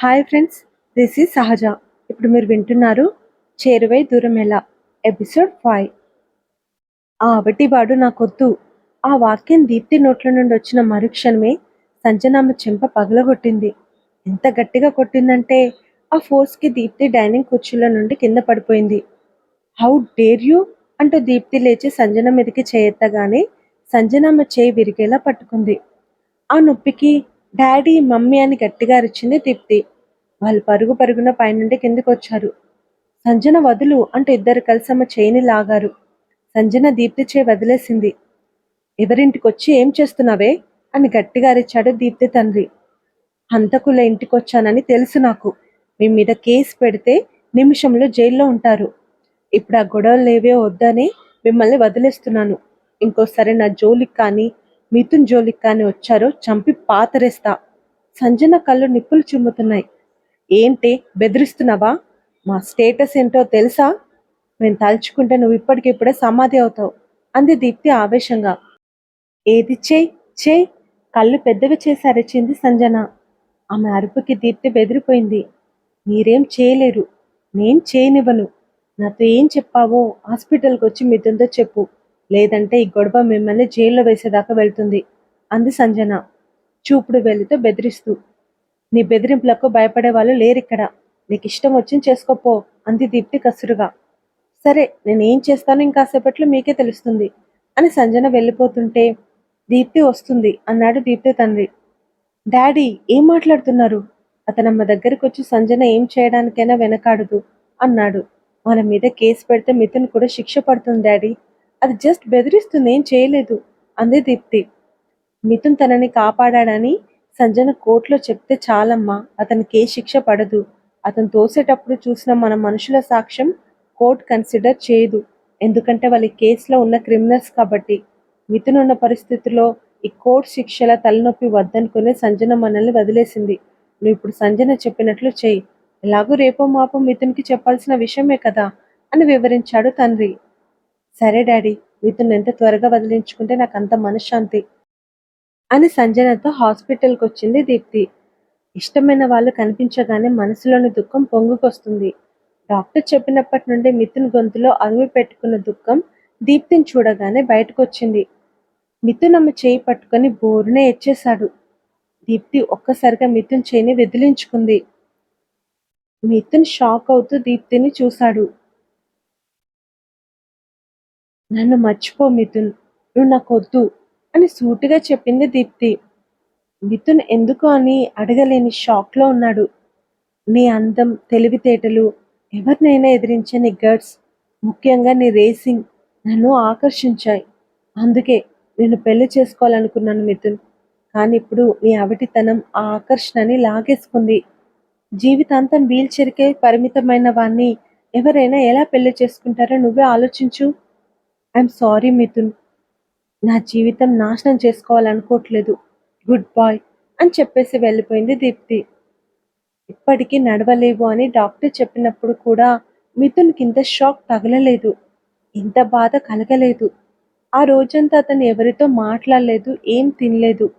Hi friends this is సహజ ఇప్పుడు మీరు వింటున్నారు చేరువై దూరం ఎలా? ఎపిసోడ్ ఫైవ్ ఆ అవటివాడు నాకొద్దు. ఆ వాక్యం దీప్తి నోట్ల నుండి వచ్చిన మరుక్షణమే సంజనామ చెంప పగలగొట్టింది. ఎంత గట్టిగా కొట్టిందంటే ఆ ఫోర్స్కి దీప్తి డైనింగ్ కుర్చీలో నుండి కింద పడిపోయింది. హౌ డేర్ యూ అంటూ దీప్తి లేచి సంజన మీదకి చేయెత్తగానే సంజనామ చేయి విరిగేలా పట్టుకుంది. ఆ నొప్పికి డాడీ మమ్మీ అని గట్టిగా అరిచింది దీప్తి వాళ్ళు పరుగు పరుగున పైనుండి కిందకి వచ్చారు సంజన వదులు అంటూ ఇద్దరు కలిసి ఆమె చేయిని లాగారు. సంజన దీప్తి చేయి వదిలేసింది. ఎవరింటికొచ్చి ఏం చేస్తున్నావే? అని గట్టిగా అరిచాడు దీప్తి తండ్రి. హంతకుల ఇంటికి వచ్చానని తెలుసు నాకు. మీ మీద కేసు పెడితే నిమిషంలో జైల్లో ఉంటారు. ఇప్పుడు ఆ గొడవలు లేవే వద్దని మిమ్మల్ని వదిలేస్తున్నాను. ఇంకోసారి నా జోలికి కానీ మిథున్ జోలికి కానీ వచ్చారో చంపి పాతరేస్తా. సంజన కళ్ళు నిప్పులు చిమ్ముతున్నాయి. ఏంటి బెదిరిస్తున్నావా? మా స్టేటస్ ఏంటో తెలుసా? నేను తలుచుకుంటే నువ్వు ఇప్పటికిప్పుడే సమాధి అవుతావు అంది దీప్తి ఆవేశంగా. ఏది చేయి చేయి కళ్ళు పెద్దవి చేసి అరిచింది సంజన. ఆమె అరుపుకి దీప్తి బెదిరిపోయింది. మీరేం చేయలేరు నేను చేయనివ్వను. నాతో ఏం చెప్పావో హాస్పిటల్కి వచ్చి మిద్దంతో చెప్పు. లేదంటే ఈ గొడవ మిమ్మల్ని జైల్లో వేసేదాకా వెళ్తుంది అంది సంజన. చూపుడు వెళ్ళితో బెదిరిస్తూ నీ బెదిరింపులకు భయపడే వాళ్ళు లేరిక్కడ. నీకు ఇష్టం వచ్చింది చేసుకోపో అంది దీప్తి కసురుగా. సరే నేను ఏం చేస్తానో ఇంకాసేపట్లో మీకే తెలుస్తుంది అని సంజన వెళ్ళిపోతుంటే దీప్తి వస్తుంది అన్నాడు దీప్తి తండ్రి. డాడీ ఏం మాట్లాడుతున్నారు? అతనమ్మ దగ్గరికి వచ్చి సంజన ఏం చేయడానికైనా వెనకాడదు అన్నాడు. మన మీద కేసు పెడితే మిథున్ కూడా శిక్ష పడుతుంది డాడీ. అది జస్ట్ బెదిరిస్తుంది ఏం చేయలేదు అంది దీప్తి. మిథున్ తనని కాపాడాడని సంజన కోర్టులో చెప్తే చాలమ్మా అతనికి ఏ శిక్ష పడదు. అతను తోసేటప్పుడు చూసిన మన మనుషుల సాక్ష్యం కోర్టు కన్సిడర్ చేయదు. ఎందుకంటే వాళ్ళ కేసులో ఉన్న క్రిమినల్స్ కాబట్టి. మిథున్ ఉన్న పరిస్థితిలో ఈ కోర్టు శిక్షల తలనొప్పి వద్దనుకునే సంజన మనల్ని వదిలేసింది. నువ్వు ఇప్పుడు సంజన చెప్పినట్లు చేయి. ఎలాగూ రేపో మాపో మిథున్కి చెప్పాల్సిన విషయమే కదా అని వివరించాడు తండ్రి. సరే డాడీ మిథున్ ఎంత త్వరగా వదిలించుకుంటే నాకు అంత మనశ్శాంతి. అని సంజనతో హాస్పిటల్కి వచ్చింది దీప్తి. ఇష్టమైన వాళ్ళు కనిపించగానే మనసులోని దుఃఖం పొంగుకొస్తుంది. డాక్టర్ చెప్పినప్పటి నుండి మిథున్ గొంతులో అరువి పెట్టుకున్న దుఃఖం దీప్తిని చూడగానే బయటకు వచ్చింది మిథున్ ఆమె చేయి పట్టుకొని బోరునే ఎచ్చేశాడు. దీప్తి ఒక్కసారిగా మిథున్ చేయిని వెదిలించుకుంది. మిథున్ షాక్ అవుతూ దీప్తిని చూశాడు. నన్ను మర్చిపో మిథున్. నువ్వు నాకొద్దు. అని సూటిగా చెప్పింది దీప్తి. మిథున్ ఎందుకు అని అడగలేని షాక్లో ఉన్నాడు. నీ అందం తెలివితేటలు ఎవరినైనా ఎదిరించే నీ గట్స్ ముఖ్యంగా నీ రేసింగ్ నన్ను ఆకర్షించాయి. అందుకే నేను పెళ్ళి చేసుకోవాలనుకున్నాను మిథున్. కానీ ఇప్పుడు నీ అవిటితనం ఆ ఆకర్షణని లాగేసుకుంది. జీవితాంతం వీల్చరికే పరిమితమైన వాణ్ణి ఎవరైనా ఎలా పెళ్ళి చేసుకుంటారో నువ్వే ఆలోచించు. I'm sorry Mithun. నా జీవితం నాశనం చేసుకోవాలనుకోవట్లేదు. గుడ్ బాయ్ అని చెప్పేసి వెళ్ళిపోయింది దీప్తి. ఇప్పటికీ నడవలేవు అని డాక్టర్ చెప్పినప్పుడు కూడా మిథున్కి ఇంత షాక్ తగలలేదు. ఇంత బాధ కలగలేదు. ఆ రోజంతా అతను ఎవరితో మాట్లాడలేదు ఏం తినలేదు.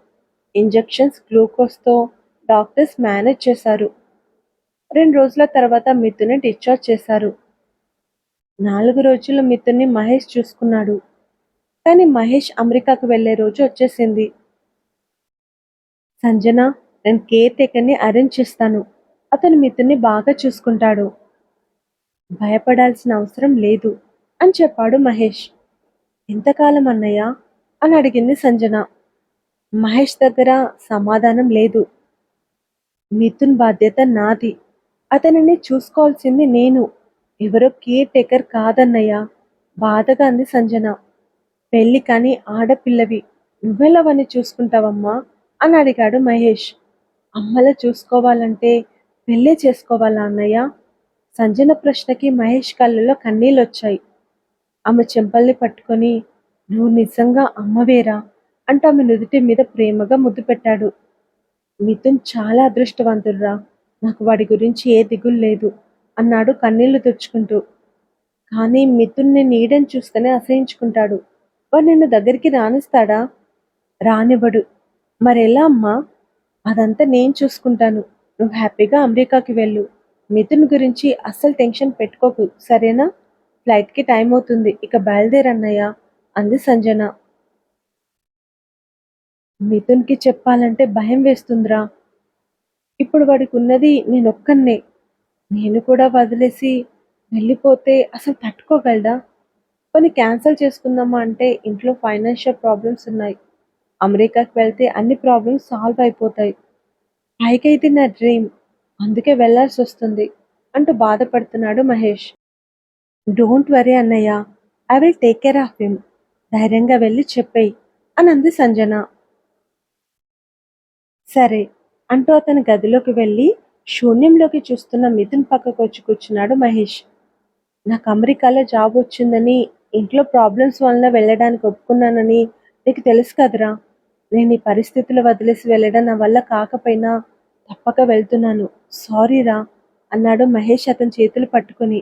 ఇంజెక్షన్స్ గ్లూకోజ్తో డాక్టర్స్ మేనేజ్ చేశారు. రెండు రోజుల తర్వాత మిథుని డిశ్చార్జ్ చేశారు. నాలుగు రోజులు మిథున్ని మహేష్ చూసుకున్నాడు. కానీ మహేష్ అమెరికాకు వెళ్ళే రోజు వచ్చేసింది. సంజన నేను కేర్ టేకర్ని అరేంజ్ చేస్తాను. అతను మిథున్ని బాగా చూసుకుంటాడు. భయపడాల్సిన అవసరం లేదు అని చెప్పాడు మహేష్. ఎంతకాలం అన్నయ్య అని అడిగింది సంజన. మహేష్ దగ్గర సమాధానం లేదు. మిథున్ బాధ్యత నాది. అతనిని చూసుకోవాల్సింది నేను. ఎవరో కేర్ టేకర్ కాదన్నయ్య. బాధగా అంది సంజన. పెళ్ళి కానీ ఆడపిల్లవి నువ్వెలవని చూసుకుంటావమ్మా అని అడిగాడు మహేష్. అమ్మల చూసుకోవాలంటే పెళ్ళే చేసుకోవాలా అన్నయ్య? సంజన ప్రశ్నకి మహేష్ కళ్ళలో కన్నీళ్ళు వచ్చాయి ఆమె చెంపల్ని పట్టుకొని నువ్వు నిజంగా అమ్మవేరా? అంటూ ఆమె నుదుటి మీద ప్రేమగా ముద్దు పెట్టాడు. మిథున్ చాలా అదృష్టవంతుడురా. నాకు వాడి గురించి ఏ దిగులు లేదు అన్నాడు కన్నీళ్ళు తుడుచుకుంటూ. కానీ మిథున్ని నీడని చూస్తేనే అసహించుకుంటాడు. వాడు నిన్ను దగ్గరికి రానిస్తాడా? రానివ్వడు. మరెలా అమ్మా అదంతా నేను చూసుకుంటాను. నువ్వు హ్యాపీగా అమెరికాకి వెళ్ళు. మిథున్ గురించి అస్సలు టెన్షన్ పెట్టుకోకు సరేనా? ఫ్లైట్కి టైం అవుతుంది. ఇక బయలుదేరన్నయ్య అంది సంజన. మిథున్కి చెప్పాలంటే భయం వేస్తుందిరా. ఇప్పుడు వాడికి ఉన్నది నేనొక్కనే నేను కూడా వదిలేసి వెళ్ళిపోతే అసలు తట్టుకోగలడా? కొన్ని క్యాన్సిల్ చేసుకుందామా అంటే ఇంట్లో ఫైనాన్షియల్ ప్రాబ్లమ్స్ ఉన్నాయి. అమెరికాకి వెళ్తే అన్ని ప్రాబ్లమ్స్ సాల్వ్ అయిపోతాయి. పైకి అయితే నా డ్రీమ్ అందుకే వెళ్ళాల్సి వస్తుంది అంటూ బాధపడుతున్నాడు మహేష్. డోంట్ వరీ అన్నయ్య. I will take care of him ధైర్యంగా వెళ్ళి చెప్పేయి అని అంది సంజన. సరే అంటూ అతని గదిలోకి వెళ్ళి శూన్యంలోకి చూస్తున్న మిథున్ పక్కకు వచ్చి కూర్చున్నాడు మహేష్. నాకు అమెరికాలో జాబ్ వచ్చిందని ఇంట్లో ప్రాబ్లమ్స్ వలన వెళ్ళడానికి ఒప్పుకున్నానని నీకు తెలుసు కదరా. నేను ఈ పరిస్థితులు వదిలేసి వెళ్ళడం నా వల్ల కాకపోయినా తప్పక వెళ్తున్నాను. సారీరా అన్నాడు మహేష్ అతని చేతులు పట్టుకుని.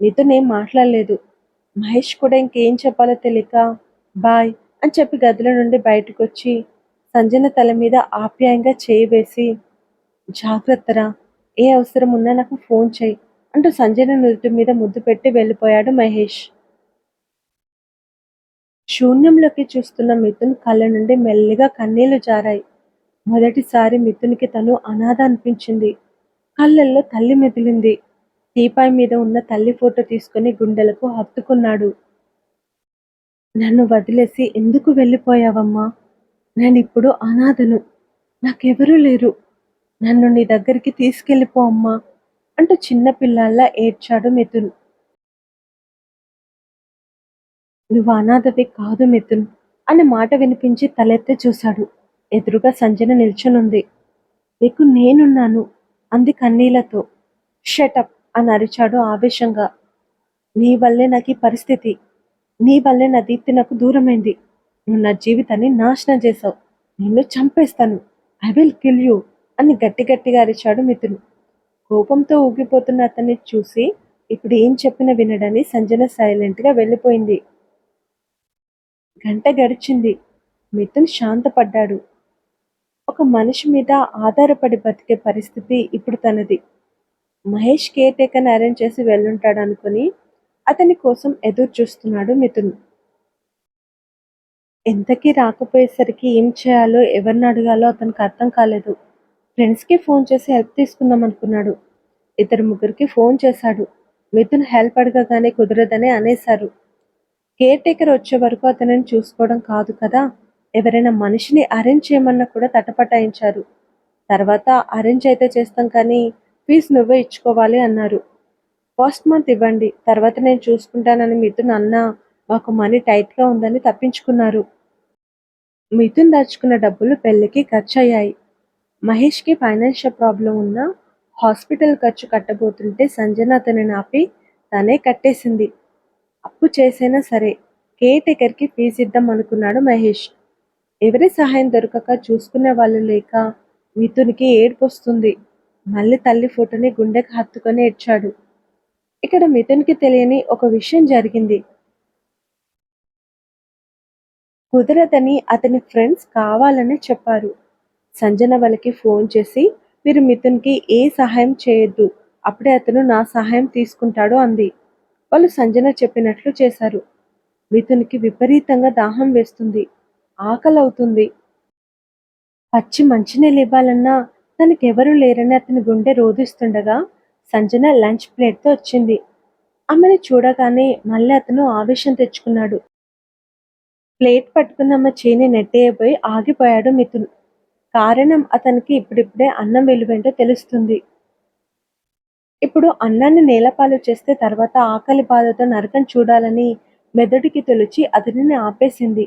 నీతో నేను మాట్లాడలేదు. మహేష్ కూడా ఇంకేం చెప్పాలో తెలియక బాయ్ అని చెప్పి గదిలో నుండి బయటకు వచ్చి సంజన తల మీద ఆప్యాయంగా చేయి వేసి జాగ్రత్తరా ఏ అవసరం ఉన్నా నాకు ఫోన్ చేయి అంటూ సంజన నుదుటి మీద ముద్దు పెట్టి వెళ్ళిపోయాడు మహేష్. శూన్యంలోకి చూస్తున్న మిథున్ కళ్ళ నుండి మెల్లిగా కన్నీళ్ళు జారాయి. మొదటిసారి మిథున్కి తను అనాథ అనిపించింది. కళ్ళల్లో తల్లి మెదిలింది. టీపాయ్ మీద ఉన్న తల్లి ఫోటో తీసుకుని గుండెలకు హత్తుకున్నాడు. నన్ను వదిలేసి ఎందుకు వెళ్ళిపోయావమ్మా? నేను ఇప్పుడు అనాథను. నాకెవరూ లేరు. నన్ను నీ దగ్గరికి తీసుకెళ్ళిపో అమ్మా అంటూ చిన్న పిల్లల్లా ఏడ్చాడు మిథున్. నువ్వు అనాథవి కాదు మిథున్ అనే మాట వినిపించి తలెత్తి చూశాడు. ఎదురుగా సంజన నిల్చునుంది. నీకు నేనున్నాను అంది కన్నీళ్ళతో. షటప్ అని అరిచాడు ఆవేశంగా. నీ వల్లే నాకు ఈ పరిస్థితి. నీ వల్లే నా దీప్తి నాకు దూరమైంది. నువ్వు నా జీవితాన్ని నాశనం చేశావు. నిన్ను చంపేస్తాను. ఐ విల్ కిల్ యూ అని గట్టి గట్టిగా అరిచాడు మిథును. కోపంతో ఊగిపోతున్న అతన్ని చూసి ఇప్పుడు ఏం చెప్పినా వినడని సంజన సైలెంట్గా వెళ్ళిపోయింది. గంట గడిచింది. మిథున్ శాంతపడ్డాడు. ఒక మనిషి మీద ఆధారపడి బతికే పరిస్థితి ఇప్పుడు తనది. మహేష్ కేర్ టేకర్ని అరేంజ్ చేసి వెళ్ళుంటాడు అనుకుని అతని కోసం ఎదురు చూస్తున్నాడు మిథున్. ఎంతకీ రాకపోయేసరికి ఏం చేయాలో ఎవరిని అడగాలో అతనికి అర్థం కాలేదు. ఫ్రెండ్స్కి ఫోన్ చేసి హెల్ప్ తీసుకుందాం అనుకున్నాడు. ఇద్దరు ముగ్గురికి ఫోన్ చేశాడు. మిథున్ హెల్ప్ అడగగానే కుదరదని అనేశారు. కేర్ టేకర్ వచ్చే వరకు అతనిని చూసుకోవడం కాదు కదా? ఎవరైనా మనిషిని అరేంజ్ చేయమన్నా కూడా తటపటాయించారు. తర్వాత అరేంజ్ అయితే చేస్తాం కానీ ఫీజు నువ్వే ఇచ్చుకోవాలి అన్నారు. ఫస్ట్ మంత్ ఇవ్వండి తర్వాత నేను చూసుకుంటానని మిథున్ అన్న మాకు మనీ టైట్గా ఉందని తప్పించుకున్నారు. మిథున్ దాచుకున్న డబ్బులు పెళ్ళికి ఖర్చు అయ్యాయి మహేష్కి ఫైనాన్షియల్ ప్రాబ్లం ఉన్న హాస్పిటల్ ఖర్చు కట్టబోతుంటే సంజన అతనిని ఆపి తనే కట్టేసింది. అప్పు చేసైనా సరే కేర్ టేకర్కి ఫీజు ఇద్దాం అనుకున్నాడు మహేష్. ఎవరి సహాయం దొరకక చూసుకునే వాళ్ళు లేక మిథునికి ఏడుపు వస్తుంది. మళ్ళీ తల్లి ఫోటోని గుండెకి హత్తుకొని ఏడ్చాడు. ఇక్కడ మిథున్కి తెలియని ఒక విషయం జరిగింది. కుదరదని అతని ఫ్రెండ్స్ కావాలనే చెప్పారు. సంజన వాళ్ళకి ఫోన్ చేసి మీరు మిథున్కి ఏ సహాయం చేయొద్దు అప్పుడే అతను నా సహాయం తీసుకుంటాడు అంది. వాళ్ళు సంజన చెప్పినట్లు చేశారు. మిథునికి విపరీతంగా దాహం వేస్తుంది. ఆకలి అవుతుంది పచ్చి మంచినీళ్ళు ఇవ్వాలన్నా తనకెవరూ లేరని అతని గుండె రోధిస్తుండగా సంజన లంచ్ ప్లేట్తో వచ్చింది. ఆమెను చూడగానే మళ్ళీ అతను ఆవేశం తెచ్చుకున్నాడు. ప్లేట్ పట్టుకున్న ఆమె చేని నెట్టేయబోయి ఆగిపోయాడు మిథున్. కారణం అతనికి ఇప్పుడిప్పుడే అన్నం వెలువేంటో తెలుస్తుంది. ఇప్పుడు అన్నాన్ని నేలపాలు చేస్తే తర్వాత ఆకలి బాధతో నరకం చూడాలని మెదడుకి తొలిచి అతనిని ఆపేసింది.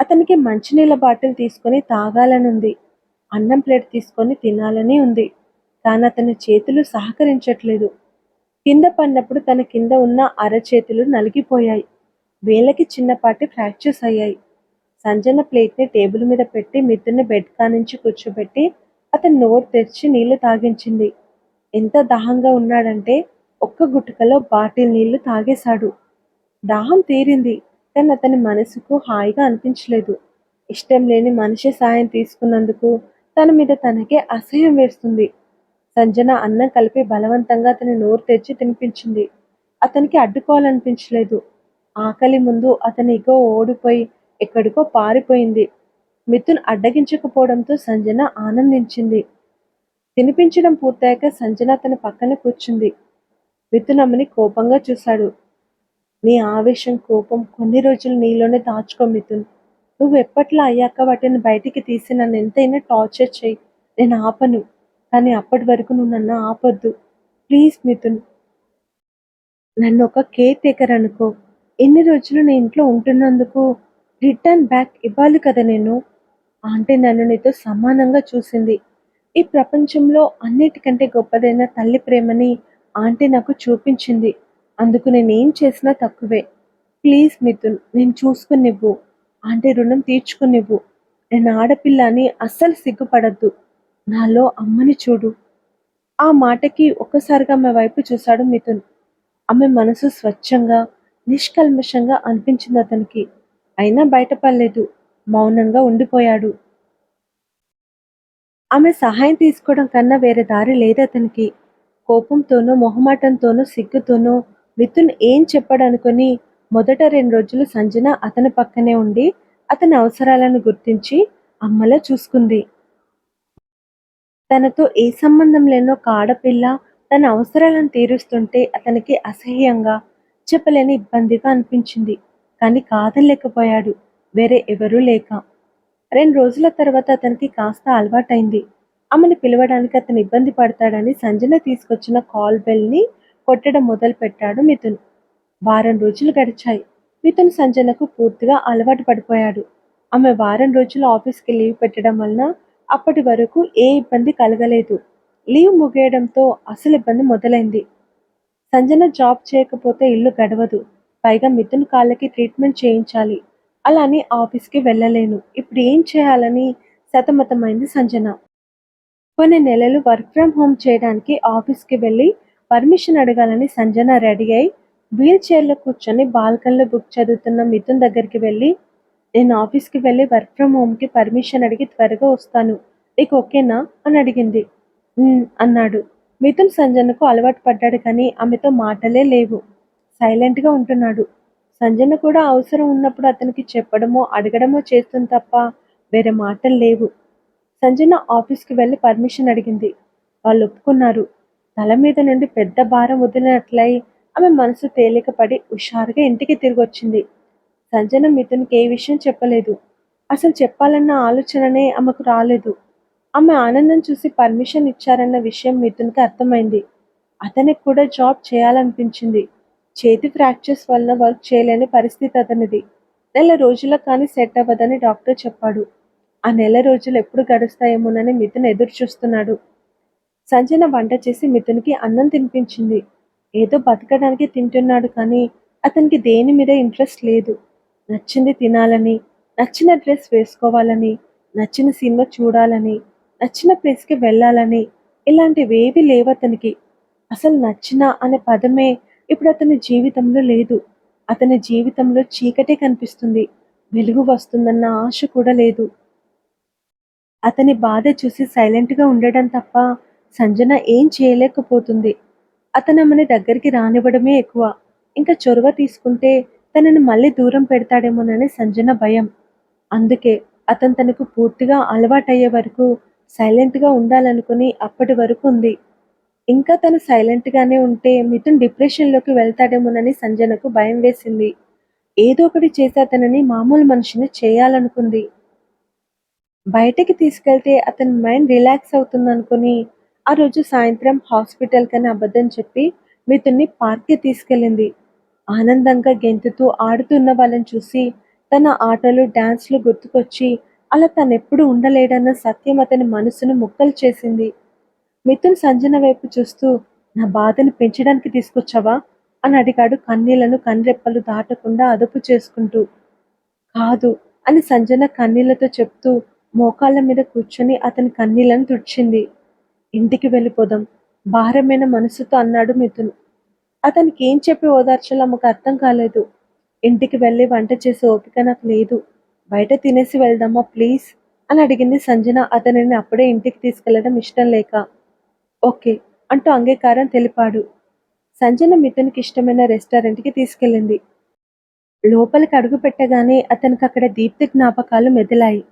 అతనికి మంచినీళ్ళ బాటిల్ తీసుకొని తాగాలనుంది. అన్నం ప్లేట్ తీసుకొని తినాలని ఉంది. కానీ అతని చేతులు సహకరించట్లేదు. కింద పడినప్పుడు తన కింద ఉన్న అరచేతులు నలిగిపోయాయి. వేలకి చిన్నపాటి ఫ్రాక్చర్స్ అయ్యాయి. సంజన ప్లేట్ని టేబుల్ మీద పెట్టి మిత్రుని బెడ్ కానించి కూర్చోబెట్టి అతని నోరు తెరిచి నీళ్ళు తాగించింది. ఎంత దాహంగా ఉన్నాడంటే ఒక్క గుట్టుకలో బాటిల్ నీళ్ళు తాగేశాడు. దాహం తీరింది కానీ అతని మనసుకు హాయిగా అనిపించలేదు. ఇష్టం లేని మనిషి సాయం తీసుకున్నందుకు తన మీద తనకే అసహ్యం వేస్తుంది. సంజన అన్నం కలిపి బలవంతంగా అతని నోరు తెచ్చి తినిపించింది. అతనికి అడ్డుకోవాలనిపించలేదు. ఆకలి ముందు అతని ఇగో ఓడిపోయి ఎక్కడికో పారిపోయింది. మిథున్ అడ్డగించకపోవడంతో సంజన ఆనందించింది. తినిపించడం పూర్తయ్యాక సంజన తన పక్కన కూర్చుంది. మిథునమ్మని కోపంగా చూశాడు. నీ ఆవేశం కోపం కొన్ని రోజులు నీలోనే దాచుకో మిథున్. నువ్వు ఎప్పట్లా అయ్యాక వాటిని బయటికి తీసి నన్ను ఎంతైనా టార్చర్ చేయి. నేను ఆపను కానీ అప్పటి వరకు నువ్వు నన్ను ఆపొద్దు. ప్లీజ్ మిథున్. నన్ను ఒక కేర్ టేకర్ అనుకో ఎన్ని రోజులు నేను ఇంట్లో ఉంటున్నందుకు రిటర్న్ బ్యాక్ ఇవ్వాలి కదా నేను. అంటే నన్ను నీతో సమానంగా చూసింది. ఈ ప్రపంచంలో అన్నిటికంటే గొప్పదైన తల్లి ప్రేమని ఆంటీ నాకు చూపించింది. అందుకు నేను ఏం చేసినా తక్కువే. ప్లీజ్ మిథున్ నేను చూసుకునివ్వు. ఆంటీ రుణం తీర్చుకునివ్వు. నేను ఆడపిల్ల అని అస్సలు సిగ్గుపడద్దు. నాలో అమ్మని చూడు. ఆ మాటకి ఒక్కసారిగా ఆమె వైపు చూశాడు మిథున్. ఆమె మనసు స్వచ్ఛంగా నిష్కల్మషంగా అనిపించింది అతనికి. అయినా బయటపడలేదు. మౌనంగా ఉండిపోయాడు. ఆమె సహాయం తీసుకోవడం కన్నా వేరే దారి లేదు అతనికి. కోపంతోనూ మొహమాటంతోనూ సిగ్గుతోనూ మిథున్ ఏం చెప్పడనుకొని మొదట రెండు రోజులు సంజన అతని పక్కనే ఉండి అతని అవసరాలను గుర్తించి అమ్మలా చూసుకుంది. తనతో ఏ సంబంధం లేనో కాడపిల్ల తన అవసరాలను తీరుస్తుంటే అతనికి అసహ్యంగా చెప్పలేని ఇబ్బందిగా అనిపించింది. కానీ కాదలేకపోయాడు వేరే ఎవరూ లేక. రెండు రోజుల తర్వాత అతనికి కాస్త అలవాటైంది. ఆమెను పిలవడానికి అతను ఇబ్బంది పడతాడని సంజన తీసుకొచ్చిన కాల్ బెల్ని కొట్టడం మొదలు పెట్టాడు మిథున్. వారం రోజులు గడిచాయి. మిథున్ సంజనకు పూర్తిగా అలవాటు పడిపోయాడు. ఆమె వారం రోజులు ఆఫీస్కి లీవ్ పెట్టడం వలన అప్పటి వరకు ఏ ఇబ్బంది కలగలేదు. లీవ్ ముగియడంతో అసలు ఇబ్బంది మొదలైంది. సంజన జాబ్ చేయకపోతే ఇల్లు గడవదు. పైగా మిథున్ కాళ్ళకి ట్రీట్మెంట్ చేయించాలి. అలా అని ఆఫీస్కి వెళ్ళలేను. ఇప్పుడు ఏం చేయాలని సతమతమైంది సంజన. కొన్ని నెలలు వర్క్ ఫ్రమ్ హోమ్ చేయడానికి ఆఫీస్కి వెళ్ళి పర్మిషన్ అడగాలని సంజన రెడీ అయి వీల్ చైర్లో కూర్చొని బాల్కన్లో బుక్ చదువుతున్న మిథున్ దగ్గరికి వెళ్ళి నేను ఆఫీస్కి వెళ్ళి వర్క్ ఫ్రమ్ హోమ్కి పర్మిషన్ అడిగి త్వరగా వస్తాను. నీకు ఓకేనా? అని అడిగింది. "ఉమ్" అన్నాడు. మిథున్ సంజనకు అలవాటు పడ్డాడు కానీ ఆమెతో మాటలే లేవు. సైలెంట్గా ఉంటున్నాడు. సంజన కూడా అవసరం ఉన్నప్పుడు అతనికి చెప్పడమో అడగడమో చేస్తుంది తప్ప వేరే మాటలు లేవు. సంజన ఆఫీస్కి వెళ్ళి పర్మిషన్ అడిగింది. వాళ్ళు ఒప్పుకున్నారు. తల మీద నుండి పెద్ద భారం వదిలినట్లయి ఆమె మనసు తేలికపడి హుషారుగా ఇంటికి తిరిగి వచ్చింది సంజన మిథున్కి ఏ విషయం చెప్పలేదు. అసలు చెప్పాలన్న ఆలోచననే ఆమెకు రాలేదు. ఆమె ఆనందం చూసి పర్మిషన్ ఇచ్చారన్న విషయం మిథున్కి అర్థమైంది. అతనికి కూడా జాబ్ చేయాలనిపించింది. చేతి ఫ్రాక్చర్స్ వలన వర్క్ చేయలేని పరిస్థితి అతనిది. నెల రోజుల కానీ సెట్ అవ్వదని డాక్టర్ చెప్పాడు. ఆ నెల రోజులు ఎప్పుడు గడుస్తాయేమోనని మిథున్ ఎదురు చూస్తున్నాడు. సంజన వంట చేసి మిథున్కి అన్నం తినిపించింది. ఏదో బతకడానికి తింటున్నాడు కానీ అతనికి దేని మీద ఇంట్రెస్ట్ లేదు. నచ్చింది తినాలని నచ్చిన డ్రెస్ వేసుకోవాలని నచ్చిన సినిమా చూడాలని నచ్చిన ప్లేస్కి వెళ్ళాలని ఇలాంటివేవి లేవు అతనికి అసలు నచ్చిన అనే పదమే ఇప్పుడు అతని జీవితంలో లేదు. అతని జీవితంలో చీకటే కనిపిస్తుంది. వెలుగు వస్తుందన్న ఆశ కూడా లేదు. అతని బాధ చూసి సైలెంట్గా ఉండడం తప్ప సంజన ఏం చేయలేకపోతుంది. అతను ఆమెని దగ్గరికి రానివ్వడమే ఎక్కువ. ఇంకా చొరవ తీసుకుంటే తనని మళ్ళీ దూరం పెడతాడేమోనని సంజన భయం. అందుకే అతను తనకు పూర్తిగా అలవాటయ్యే వరకు సైలెంట్గా ఉండాలనుకుని అప్పటి వరకు ఉంది. ఇంకా తను సైలెంట్గానే ఉంటే మిథున్ డిప్రెషన్లోకి వెళ్తాడేమోనని సంజనకు భయం వేసింది. ఏదో ఒకటి చేసి అతనిని మామూలు మనిషిని చేయాలనుకుంది. బయటకి తీసుకెళ్తే అతని మైండ్ రిలాక్స్ అవుతుందనుకుని ఆ రోజు సాయంత్రం హాస్పిటల్ కని అబద్ధం చెప్పి మిథున్ని పార్క్కి తీసుకెళ్ళింది. ఆనందంగా గెంతుతూ ఆడుతున్న వాళ్ళని చూసి తన ఆటలు డ్యాన్స్లు గుర్తుకొచ్చి అలా తనెప్పుడు ఉండలేడన్న సత్యం అతని మనసును ముక్కలు చేసింది. మిథున్ సంజన వైపు చూస్తూ నా బాధను పెంచడానికి తీసుకొచ్చావా? అని అడిగాడు కన్నీళ్ళను కన్నెప్పలు దాటకుండా అదుపు చేసుకుంటూ. కాదు అని సంజన కన్నీళ్ళతో చెప్తూ మోకాళ్ళ మీద కూర్చొని అతని కన్నీళ్ళను తుడిచింది. ఇంటికి వెళ్ళిపోదాం భారమైన మనసుతో అన్నాడు మిథున్. అతనికి ఏం చెప్పి ఓదార్చాలో ఆమెకు అర్థం కాలేదు. ఇంటికి వెళ్ళి వంట చేసే ఓపిక నాకు లేదు. బయట తినేసి వెళ్దామా ప్లీజ్? అని అడిగింది సంజన అతనిని అప్పుడే ఇంటికి తీసుకెళ్ళడం ఇష్టం లేక. ఓకే అంటూ అంగీకారం తెలిపాడు. సంజన ఇతనికి ఇష్టమైన రెస్టారెంట్కి తీసుకెళ్ళింది. లోపలికి అడుగు పెట్టగానే అతనికి అక్కడ దీప్తి జ్ఞాపకాలు మెదిలాయి.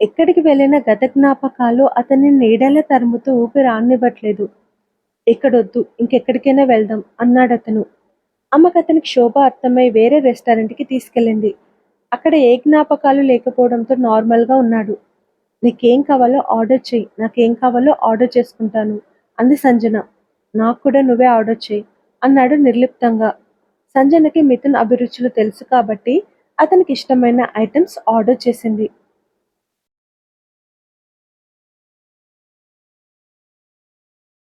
ఎక్కడికి వెళ్ళిన గత జ్ఞాపకాలు అతన్ని నీడలా తరుముతూ ఊపిరి ఆడనివ్వట్లేదు. ఇక్కడొద్దు ఇంకెక్కడికైనా వెళ్దాం అన్నాడు అతను. అమ్మకు అతనికి శోభ అర్థమై వేరే రెస్టారెంట్కి తీసుకెళ్ళింది. అక్కడ ఏ జ్ఞాపకాలు లేకపోవడంతో నార్మల్గా ఉన్నాడు. నీకేం కావాలో ఆర్డర్ చేయి నాకేం కావాలో ఆర్డర్ చేసుకుంటాను. అంది సంజన. నాకు కూడా నువ్వే ఆర్డర్ చేయి అన్నాడు నిర్లిప్తంగా. సంజనకి మిథున్ అభిరుచులు తెలుసు కాబట్టి అతనికి ఇష్టమైన ఐటమ్స్ ఆర్డర్ చేసింది.